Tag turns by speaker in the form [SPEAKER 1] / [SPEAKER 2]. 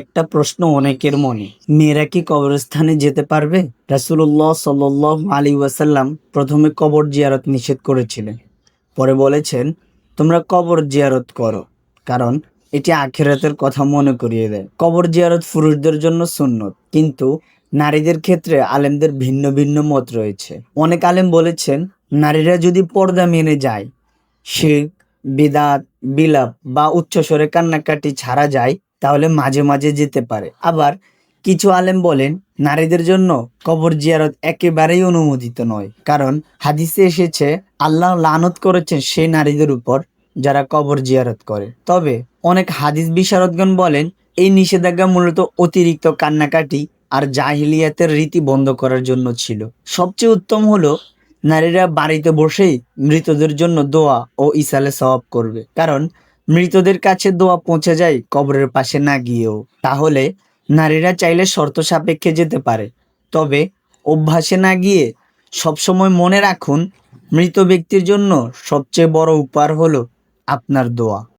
[SPEAKER 1] একটা প্রশ্ন অনেকের মনে। মেয়েরা কি কবরস্থানে যেতে পারবে? রাসুল্লাহ সাল আলী ওয়াসাল্লাম প্রথমে কবর জিয়ারত নিষেধ করেছিলেন। পরে বলেছেন, তোমরা কবর জিয়ারত করো, কারণ এটি আখেরাতের কথা মনে করিয়ে দেয়। কবর জিয়ারত পুরুষদের জন্য সুন্নত, কিন্তু নারীদের ক্ষেত্রে আলেমদের ভিন্ন ভিন্ন মত রয়েছে। অনেক আলেম বলেছেন, নারীরা যদি পর্দা মেনে যায় শিখ বিদাত, বিলাপ বা উচ্চস্বরে কান্নাকাটি ছাড়া যায় তাহলে মাঝে মাঝে যেতে পারে। আবার কিছু আলেম বলেন, নারীদের জন্য কবর জিয়ারত একেবারেই অনুমোদিত নয়। কারণ হাদিসে এসেছে, আল্লাহ লানত করেছেন সেই নারীদের উপর যারা কবর জিয়ারত করে। তবে অনেক হাদিস বিশারদগণ বলেন, এই নিষেধাজ্ঞা মূলত অতিরিক্ত কান্নাকাটি আর জাহিলিয়াতের রীতি বন্ধ করার জন্য ছিল। সবচেয়ে উত্তম হলো, নারীরা বাড়িতে বসেই মৃতদের জন্য দোয়া ও ইসালে সওয়াব করবে। কারণ মৃতদের কাছে দোয়া পৌঁছে যায় কবরের পাশে না গিয়েও। তাহলে নারীরা চাইলে শর্ত সাপেক্ষে যেতে পারে। তবে অভ্যাসে না গিয়ে সবসময় মনে রাখুন, মৃত ব্যক্তির জন্য সবচেয়ে বড় উপহার হলো আপনার দোয়া।